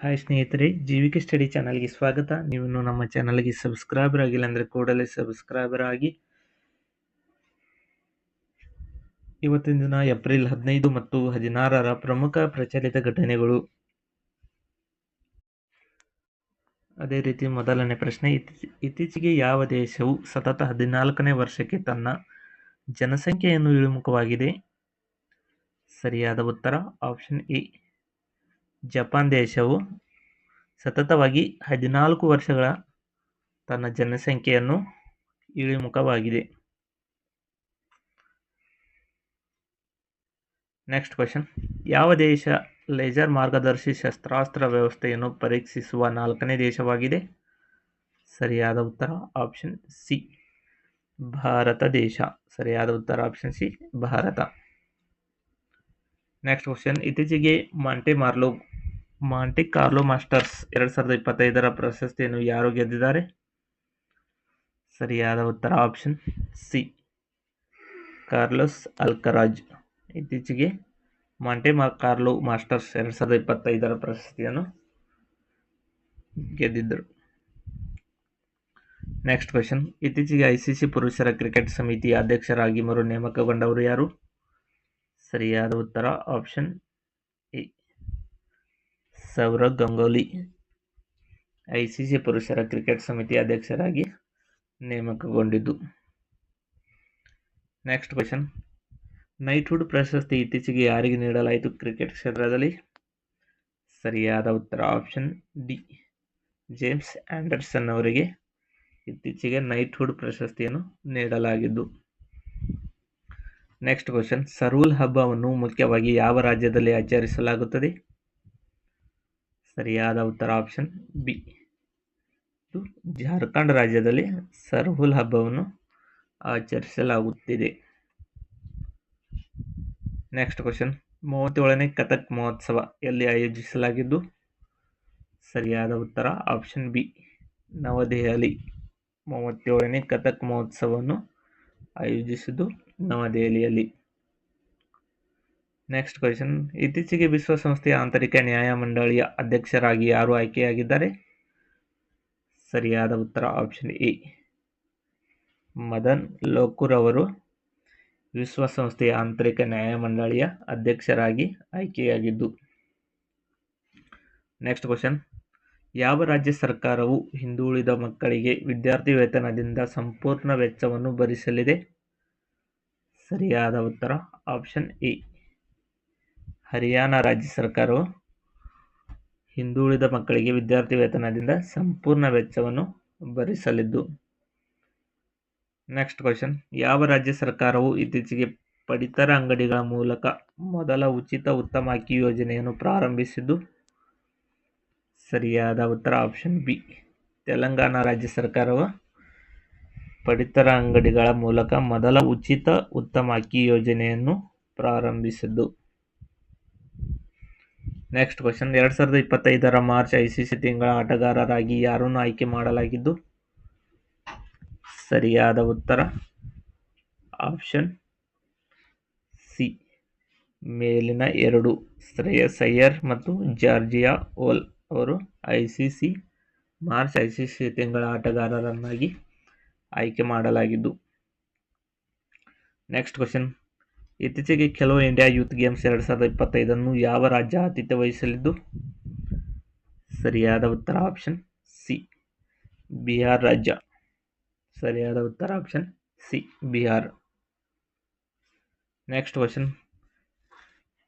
Hi ಸ್ನೇಹಿತರೆ, ಜೀವಿಕೆ study ಚಾನಲ್ಗೆ ಸ್ವಾಗತ. ನೀವು ನಮ್ಮ ಚಾನಲ್ಗೆ ಸಬ್ಸ್ಕ್ರೈಬರ್ ಆಗಿಲ್ಲ ಅಂದರೆ ಕೂಡಲೇ ಸಬ್ಸ್ಕ್ರೈಬರ್ ಆಗಿ. ಇವತ್ತಿನ ದಿನ ಏಪ್ರಿಲ್ ಹದಿನೈದು ಮತ್ತು ಹದಿನಾರರ ಪ್ರಮುಖ ಪ್ರಚಲಿತ ಘಟನೆಗಳು. ಅದೇ ರೀತಿ ಮೊದಲನೇ ಪ್ರಶ್ನೆ, ಇತ್ತೀಚೆ, ಇತ್ತೀಚೆಗೆ ಯಾವ ದೇಶವು ಸತತ ಹದಿನಾಲ್ಕನೇ ವರ್ಷಕ್ಕೆ ತನ್ನ ಜನಸಂಖ್ಯೆಯನ್ನು ಇಳಿಮುಖವಾಗಿದೆ? ಸರಿಯಾದ ಉತ್ತರ, ಆಪ್ಷನ್ ಎ ಜಪಾನ್ ದೇಶವು ಸತತವಾಗಿ ಹದಿನಾಲ್ಕು ವರ್ಷಗಳ ತನ್ನ ಜನಸಂಖ್ಯೆಯನ್ನು ಇಳಿಮುಖವಾಗಿದೆ. ನೆಕ್ಸ್ಟ್ ಕ್ವಶನ್ ಯಾವ ದೇಶ ಲೇಸರ್ ಮಾರ್ಗದರ್ಶಿ ಶಸ್ತ್ರಾಸ್ತ್ರ ವ್ಯವಸ್ಥೆಯನ್ನು ಪರೀಕ್ಷಿಸುವ ನಾಲ್ಕನೇ ದೇಶವಾಗಿದೆ? ಸರಿಯಾದ ಉತ್ತರ ಆಪ್ಷನ್ ಸಿ ಭಾರತ ದೇಶ. ಸರಿಯಾದ ಉತ್ತರ option C Bharat. Next question ಇತ್ತೀಚೆಗೆ Monte Marlo Monte Carlo Masters ಎರಡು ಸಾವಿರದ ಇಪ್ಪತ್ತೈದರ ಪ್ರಶಸ್ತಿಯನ್ನು ಯಾರು ಗೆದ್ದಿದ್ದಾರೆ? ಸರಿಯಾದ ಉತ್ತರ ಆಪ್ಷನ್ ಸಿ ಕಾರ್ಲೋಸ್ ಅಲ್ಕರಾಜ್ ಇತ್ತೀಚೆಗೆ ಮಾಂಟೆ ಮಾ ಕಾರ್ಲೋ ಮಾಸ್ಟರ್ಸ್ ಎರಡು ಸಾವಿರದ ಇಪ್ಪತ್ತೈದರ ಪ್ರಶಸ್ತಿಯನ್ನು ಗೆದ್ದಿದ್ದರು. ನೆಕ್ಸ್ಟ್ ಕ್ವೆಶನ್ ಇತ್ತೀಚೆಗೆ ಐ ಸಿ ಸಿ ಪುರುಷರ ಕ್ರಿಕೆಟ್ ಸಮಿತಿಯ ಅಧ್ಯಕ್ಷರಾಗಿ ಮರು ನೇಮಕಗೊಂಡವರು ಯಾರು? ಸರಿಯಾದ ಉತ್ತರ option Sourav Ganguly. I C C ಪುರುಷರ ಕ್ರಿಕೆಟ್ ಸಮಿತಿ ಅಧ್ಯಕ್ಷರಾಗಿ ನೇಮಕಗೊಂಡಿದ್ದು. ನೆಕ್ಸ್ಟ್ ಕ್ವೆಶನ್ ನೈಟ್ಹುಡ್ ಪ್ರಶಸ್ತಿ ಇತ್ತೀಚೆಗೆ ಯಾರಿಗೆ ನೀಡಲಾಯಿತು? ಕ್ರಿಕೆಟ್ ಕ್ಷೇತ್ರದಲ್ಲಿ ಸರಿಯಾದ ಉತ್ತರ ಆಪ್ಷನ್ ಡಿ ಜೇಮ್ಸ್ ಆ್ಯಂಡರ್ಸನ್ ಅವರಿಗೆ ಇತ್ತೀಚೆಗೆ ನೈಟ್ಹುಡ್ ಪ್ರಶಸ್ತಿಯನ್ನು ನೀಡಲಾಗಿದ್ದು. ನೆಕ್ಸ್ಟ್ ಕ್ವಶನ್ ಸರ್ವೂಲ್ ಹಬ್ಬವನ್ನು ಮುಖ್ಯವಾಗಿ ಯಾವ ರಾಜ್ಯದಲ್ಲಿ ಆಚರಿಸಲಾಗುತ್ತದೆ? ಸರಿಯಾದ ಉತ್ತರ ಆಪ್ಷನ್ ಬಿ ಇದು ಜಾರ್ಖಂಡ್ ರಾಜ್ಯದಲ್ಲಿ ಸರ್ಹುಲ್ ಹಬ್ಬವನ್ನು ಆಚರಿಸಲಾಗುತ್ತಿದೆ. ನೆಕ್ಸ್ಟ್ ಕ್ವಶನ್ ಮೂವತ್ತೇಳನೇ ಕಥಕ್ ಮಹೋತ್ಸವ ಎಲ್ಲಿ ಆಯೋಜಿಸಲಾಗಿದ್ದು? ಸರಿಯಾದ ಉತ್ತರ ಆಪ್ಷನ್ ಬಿ ನವದೆಹಲಿ. ಮೂವತ್ತೇಳನೇ ಕಥಕ್ ಮಹೋತ್ಸವವನ್ನು ಆಯೋಜಿಸಿದ್ದು ನವದೆಹಲಿಯಲ್ಲಿ. ನೆಕ್ಸ್ಟ್ ಕ್ವೆಶನ್ ಇತ್ತೀಚೆಗೆ ವಿಶ್ವಸಂಸ್ಥೆಯ ಆಂತರಿಕ ನ್ಯಾಯ ಮಂಡಳಿಯ ಅಧ್ಯಕ್ಷರಾಗಿ ಯಾರು ಆಯ್ಕೆಯಾಗಿದ್ದಾರೆ? ಸರಿಯಾದ ಉತ್ತರ ಆಪ್ಷನ್ ಎ ಮದನ್ ಲೋಕೂರ್ ಅವರು ವಿಶ್ವಸಂಸ್ಥೆಯ ಆಂತರಿಕ ನ್ಯಾಯ ಮಂಡಳಿಯ ಅಧ್ಯಕ್ಷರಾಗಿ ಆಯ್ಕೆಯಾಗಿದ್ದು. ನೆಕ್ಸ್ಟ್ ಕ್ವಶನ್ ಯಾವ ರಾಜ್ಯ ಸರ್ಕಾರವು ಹಿಂದುಳಿದ ಮಕ್ಕಳಿಗೆ ವಿದ್ಯಾರ್ಥಿ ವೇತನದಿಂದ ಸಂಪೂರ್ಣ ವೆಚ್ಚವನ್ನು ಭರಿಸಲಿದೆ? ಸರಿಯಾದ ಉತ್ತರ ಆಪ್ಷನ್ ಎ ಹರಿಯಾಣ ರಾಜ್ಯ ಸರ್ಕಾರವು ಹಿಂದುಳಿದ ಮಕ್ಕಳಿಗೆ ವಿದ್ಯಾರ್ಥಿ ವೇತನದಿಂದ ಸಂಪೂರ್ಣ ವೆಚ್ಚವನ್ನು ಭರಿಸಲಿದ್ದು ನೆಕ್ಸ್ಟ್ ಕ್ವಶನ್ ಯಾವ ರಾಜ್ಯ ಸರ್ಕಾರವು ಇತ್ತೀಚೆಗೆ ಪಡಿತರ ಅಂಗಡಿಗಳ ಮೂಲಕ ಮೊದಲ ಉಚಿತ ಉತ್ತಮ ಅಕ್ಕಿ ಯೋಜನೆಯನ್ನು ಪ್ರಾರಂಭಿಸಿದ್ದು? ಸರಿಯಾದ ಉತ್ತರ ಆಪ್ಷನ್ ಬಿ ತೆಲಂಗಾಣ ರಾಜ್ಯ ಸರ್ಕಾರವು ಪಡಿತರ ಅಂಗಡಿಗಳ ಮೂಲಕ ಮೊದಲ ಉಚಿತ ಉತ್ತಮ ಅಕ್ಕಿ ಯೋಜನೆಯನ್ನು ಪ್ರಾರಂಭಿಸಿದ್ದು. ನೆಕ್ಸ್ಟ್ ಕ್ವಶನ್ ಎರಡು ಸಾವಿರದ ಇಪ್ಪತ್ತೈದರ ಮಾರ್ಚ್ ಐ ಸಿ ಸಿ ತಿಂಗಳ ಆಟಗಾರರಾಗಿ ಯಾರನ್ನು ಆಯ್ಕೆ ಮಾಡಲಾಗಿದ್ದು? ಸರಿಯಾದ ಉತ್ತರ. Option C. ಮೇಲಿನ ಎರಡು ಶ್ರೇಯಸ್ ಅಯ್ಯರ್ ಮತ್ತು ಜಾರ್ಜಿಯಾ ಓಲ್ ಅವರು I C C March I C C ತಿಂಗಳ ಆಟಗಾರರನ್ನಾಗಿ ಆಯ್ಕೆ ಮಾಡಲಾಗಿದ್ದು. ನೆಕ್ಸ್ಟ್ ಕ್ವಶನ್ ಇತ್ತೀಚೆಗೆ ಖೇಲೋ ಇಂಡಿಯಾ ಯೂತ್ ಗೇಮ್ಸ್ ಎರಡು ಸಾವಿರದ ಇಪ್ಪತ್ತೈದನ್ನು ಯಾವ ರಾಜ್ಯ ಆತಿಥ್ಯ ವಹಿಸಲಿದ್ದು? ಸರಿಯಾದ ಉತ್ತರ ಆಪ್ಷನ್ ಸಿ ಬಿಹಾರ್ ರಾಜ್ಯ. ಸರಿಯಾದ ಉತ್ತರ option C Bihar. Next question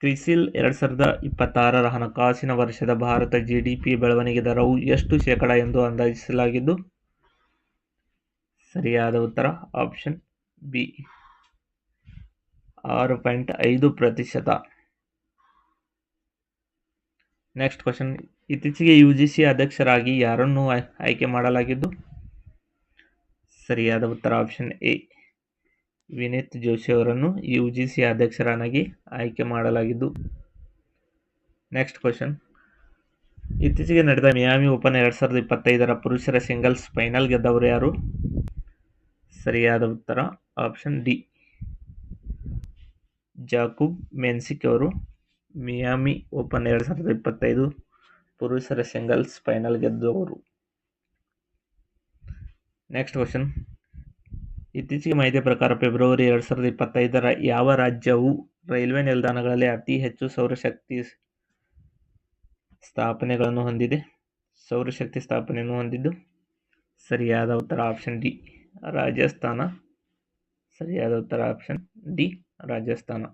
CRISIL ಎರಡು ಸಾವಿರದ ಇಪ್ಪತ್ತಾರರ ಹಣಕಾಸಿನ ವರ್ಷದ ಭಾರತ ಜಿ ಡಿ ಪಿ ಬೆಳವಣಿಗೆ ದರವು ಎಷ್ಟು ಶೇಕಡ ಎಂದು ಅಂದಾಜಿಸಲಾಗಿದ್ದು? ಸರಿಯಾದ ಉತ್ತರ ಆಪ್ಷನ್ ಬಿ ಆರು ಪಾಯಿಂಟ್ ಐದು ಪ್ರತಿಶತ. ನೆಕ್ಸ್ಟ್ ಕ್ವಶನ್ ಇತ್ತೀಚೆಗೆ ಯು ಜಿ ಸಿ ಅಧ್ಯಕ್ಷರಾಗಿ ಯಾರನ್ನು ಆಯ್ಕೆ ಮಾಡಲಾಗಿದ್ದು? ಸರಿಯಾದ ಉತ್ತರ ಆಪ್ಷನ್ ಎ ವಿನೀತ್ ಜೋಶಿ ಅವರನ್ನು ಯು ಜಿ ಸಿ ಅಧ್ಯಕ್ಷರನ್ನಾಗಿ ಆಯ್ಕೆ ಮಾಡಲಾಗಿದ್ದು. ನೆಕ್ಸ್ಟ್ ಕ್ವಶನ್ ಇತ್ತೀಚೆಗೆ ನಡೆದ ಮಿಯಾಮಿ ಓಪನ್ ಎರಡು ಸಾವಿರದ ಇಪ್ಪತ್ತೈದರ ಪುರುಷರ ಸಿಂಗಲ್ಸ್ ಫೈನಲ್ ಗೆದ್ದವರು ಯಾರು? ಸರಿಯಾದ ಉತ್ತರ ಆಪ್ಷನ್ ಡಿ ಜಾಕೂಬ್, ಮೆನ್ಸಿಕ್ ಅವರು, ಮಿಯಾಮಿ ಓಪನ್ ಎರಡು ಸಾವಿರದ ಇಪ್ಪತ್ತೈದು, ಪುರುಷರ ಸಿಂಗಲ್ಸ್ ಫೈನಲ್ ಗೆದ್ದವರು ನೆಕ್ಸ್ಟ್ ಕ್ವಶನ್ ಇತ್ತೀಚೆಗೆ ಮಾಹಿತಿ ಪ್ರಕಾರ ಫೆಬ್ರವರಿ ಎರಡು ಸಾವಿರದ ಇಪ್ಪತ್ತೈದರ ಯಾವ ರಾಜ್ಯವು ರೈಲ್ವೆ ನಿಲ್ದಾಣಗಳಲ್ಲಿ ಅತಿ ಹೆಚ್ಚು ಸೌರಶಕ್ತಿ ಸ್ಥಾಪನೆಗಳನ್ನು ಹೊಂದಿದೆ? ಸೌರಶಕ್ತಿ ಸ್ಥಾಪನೆಯನ್ನು ಹೊಂದಿದ್ದು ಸರಿಯಾದ ಉತ್ತರ ಆಪ್ಷನ್ ಡಿ, ರಾಜಸ್ಥಾನ. ಸರಿಯಾದ ಉತ್ತರ option D, Rajasthan.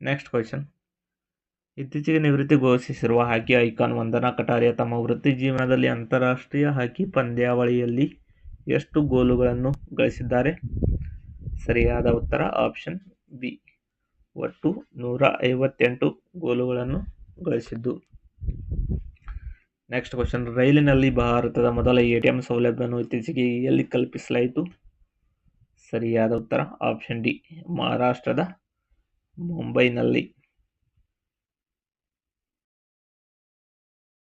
Next question ಇತ್ತೀಚೆಗೆ ನಿವೃತ್ತಿ ಘೋಷಿಸಿರುವ ಹಾಕಿ ಐಕಾನ್ ವಂದನಾ ಕಟಾರಿಯಾ ತಮ್ಮ ವೃತ್ತಿ ಜೀವನದಲ್ಲಿ ಅಂತಾರಾಷ್ಟ್ರೀಯ ಹಾಕಿ ಪಂದ್ಯಾವಳಿಯಲ್ಲಿ ಎಷ್ಟು ಗೋಲುಗಳನ್ನು ಗಳಿಸಿದ್ದಾರೆ? ಸರಿಯಾದ ಉತ್ತರ ಆಪ್ಷನ್ ಬಿ ಒಟ್ಟು ನೂರ ಐವತ್ತೆಂಟು ಗೋಲುಗಳನ್ನು ಗಳಿಸಿದ್ದು. ನೆಕ್ಸ್ಟ್ ಕ್ವಶನ್ ರೈಲಿನಲ್ಲಿ ಭಾರತದ ಮೊದಲ ಎ ಟಿ ಎಂ ಸೌಲಭ್ಯವನ್ನು ಇತ್ತೀಚೆಗೆ ಎಲ್ಲಿ ಕಲ್ಪಿಸಲಾಯಿತು? ಸರಿಯಾದ ಉತ್ತರ ಆಪ್ಷನ್ ಡಿ ಮಹಾರಾಷ್ಟ್ರದ ಮುಂಬೈನಲ್ಲಿ